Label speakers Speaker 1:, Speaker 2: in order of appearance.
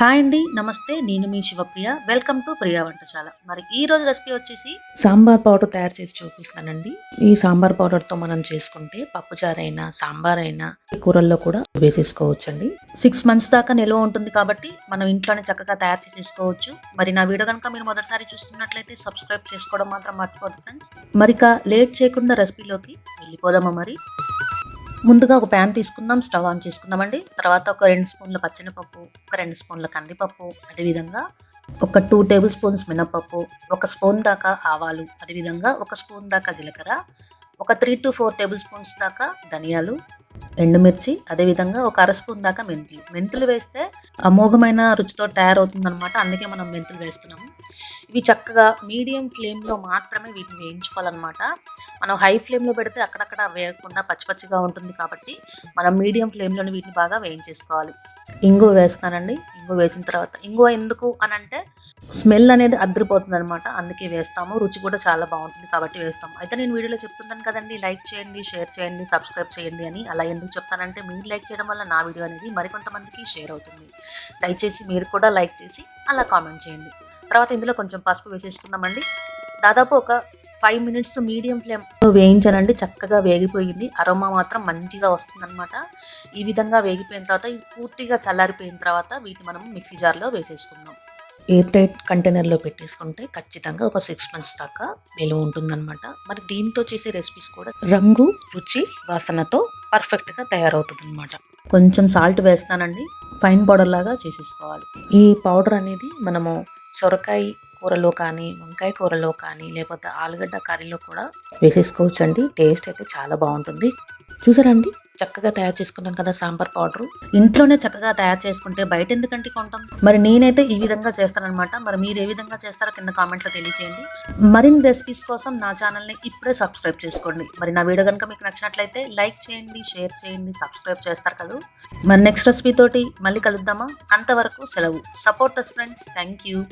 Speaker 1: Hi అండి నమస్తే నేను మీ Shivapriya. Welcome to Priya Vantashala. మరి ఈ రోజు రెసిపీ వచ్చేసి సాంబార్ పౌడర్ తయారు చేసి చూపిస్తానండి ఈ సాంబార్ పౌడర్తో మనం చేసుకుంటే పప్పుచారు అయినా సాంబార్ అయినా ఈ కూరల్లో కూడా వేసేసుకోవచ్చండి. సిక్స్ మంత్స్ దాకా నిల్వ ఉంటుంది కాబట్టి మనం ఇంట్లోనే చక్కగా తయారు చేసేసుకోవచ్చు. మరి నా వీడియో కనుక మీరు మొదటిసారి చూస్తున్నట్లయితే సబ్స్క్రైబ్ చేసుకోవడం మాత్రం మర్చిపోదు ఫ్రెండ్స్ మరిక లేట్ చేయకుండా రెసిపీలోకి వెళ్ళిపోదామా మరి? ముందుగా ఒక ప్యాన్ తీసుకుందాం స్టవ్ ఆన్ చేసుకుందామండి. తర్వాత ఒక రెండు స్పూన్ల పచ్చనిపప్పు ఒక రెండు స్పూన్ల కందిపప్పు అదేవిధంగా ఒక టూ టేబుల్ స్పూన్స్ మినపప్పు ఒక స్పూన్ దాకా ఆవాలు అదేవిధంగా ఒక స్పూన్ దాకా జీలకర్ర ఒక three to four table spoons దాకా ధనియాలు ఎండుమిర్చి అదేవిధంగా ఒక అర స్పూన్ దాకా మెంతులు. మెంతులు వేస్తే అమోఘమైన రుచితో తయారవుతుంది అనమాట అందుకే మనం మెంతులు వేస్తున్నాము. ఇవి చక్కగా మీడియం ఫ్లేమ్లో మాత్రమే వీటిని వేయించుకోవాలన్నమాట. మనం హై ఫ్లేమ్లో పెడితే అక్కడక్కడ వేయకుండా పచ్చి పచ్చిగా ఉంటుంది కాబట్టి మనం మీడియం ఫ్లేమ్లోనే వీటిని బాగా వేయించేసుకోవాలి. ఇంగు వేస్తానండి. ఇంగు వేసిన తర్వాత ఇంగువ ఎందుకు అని అంటే స్మెల్ అనేది అద్దరిపోతుంది అనమాట అందుకే వేస్తాము. రుచి కూడా చాలా బాగుంటుంది కాబట్టి వేస్తాము. అయితే నేను వీడియోలో చెప్తున్నాను కదండి. లైక్ చేయండి షేర్ చేయండి సబ్స్క్రైబ్ చేయండి అని అలా ఎందుకు చెప్తానంటే మీరు లైక్ చేయడం వల్ల నా వీడియో అనేది మరికొంతమందికి షేర్ అవుతుంది. దయచేసి మీరు కూడా లైక్ చేసి అలా కామెంట్ చేయండి. తర్వాత ఇందులో కొంచెం పసుపు వేసేసుకుందామండి. దాదాపు ఒక ఫైవ్ మినిట్స్ మీడియం ఫ్లేమ్లో వేయించానండి చక్కగా వేగిపోయింది. అరోమా మాత్రం మంచిగా వస్తుందన్నమాట. ఈ విధంగా వేగిపోయిన తర్వాత ఇది పూర్తిగా చల్లారిపోయిన తర్వాత వీటిని మనం మిక్సీ జార్లో వేసేసుకుందాం. ఎయిర్ టైట్ కంటైనర్లో పెట్టేసుకుంటే ఖచ్చితంగా ఒక సిక్స్ మంత్స్ దాకా నిలువ ఉంటుందన్నమాట. మరి దీంతో చేసే రెసిపీస్ కూడా రంగు రుచి వాసనతో పర్ఫెక్ట్గా తయారవుతుంది అనమాట కొంచెం సాల్ట్ వేస్తానండి. ఫైన్ పౌడర్ లాగా చేసేసుకోవాలి. ఈ పౌడర్ అనేది మనము సొరకాయ కూరలో కానీ వంకాయ కూరలో కానీ లేకపోతే ఆలుగడ్డ కర్రీలో కూడా వేసేసుకోవచ్చు అండి టేస్ట్ అయితే చాలా బాగుంటుంది. చూసారండి? చక్కగా తయారు చేసుకున్నాం కదా సాంబార్ పౌడర్. ఇంట్లోనే చక్కగా తయారు చేసుకుంటే బయట ఎందుకంటే కొంటాం? మరి నేనైతే ఈ విధంగా చేస్తానన్నమాట. మరి మీరు ఏ విధంగా చేస్తారో కింద కామెంట్లో తెలియజేయండి మరిన్ని రెసిపీస్ కోసం నా ఛానల్ని ఇప్పుడే సబ్స్క్రైబ్ చేసుకోండి. మరి నా వీడియో కనుక మీకు నచ్చినట్లయితే లైక్ చేయండి షేర్ చేయండి సబ్స్క్రైబ్ చేస్తారు కదా. మరి నెక్స్ట్ రెసిపీ తోటి మళ్ళీ కలుద్దామా? అంతవరకు సెలవు. Support friends thank you